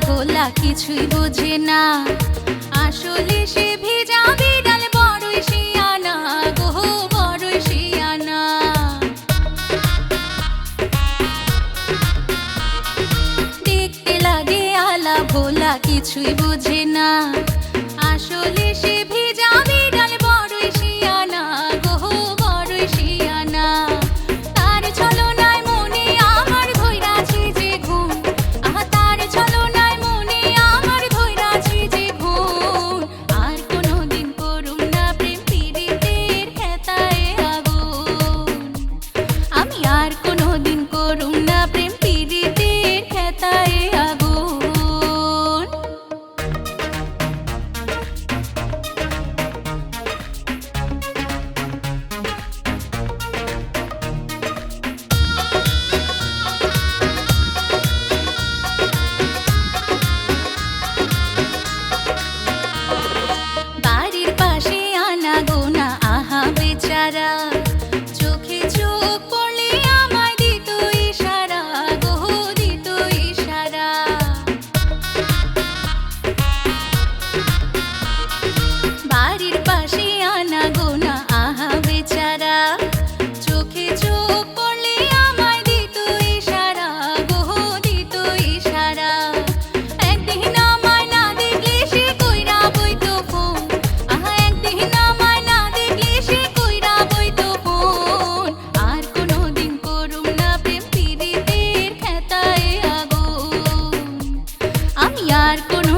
ভোলা কিছুই না। আসলে সে ভেজা বিড়াল, বড়ই শিয়ানা গো, বড়ই শিয়ানা। দেখতে লাগে আলা, ভোলা কিছুই বুঝে না। আসলে সে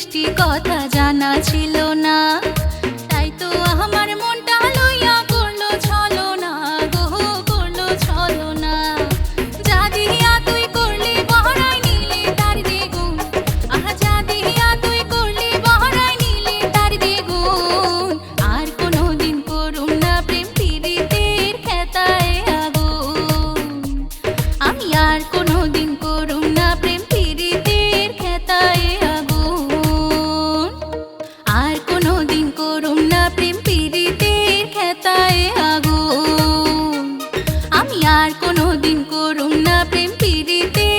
मिष्टि कथा जाना छिल பிரித்தே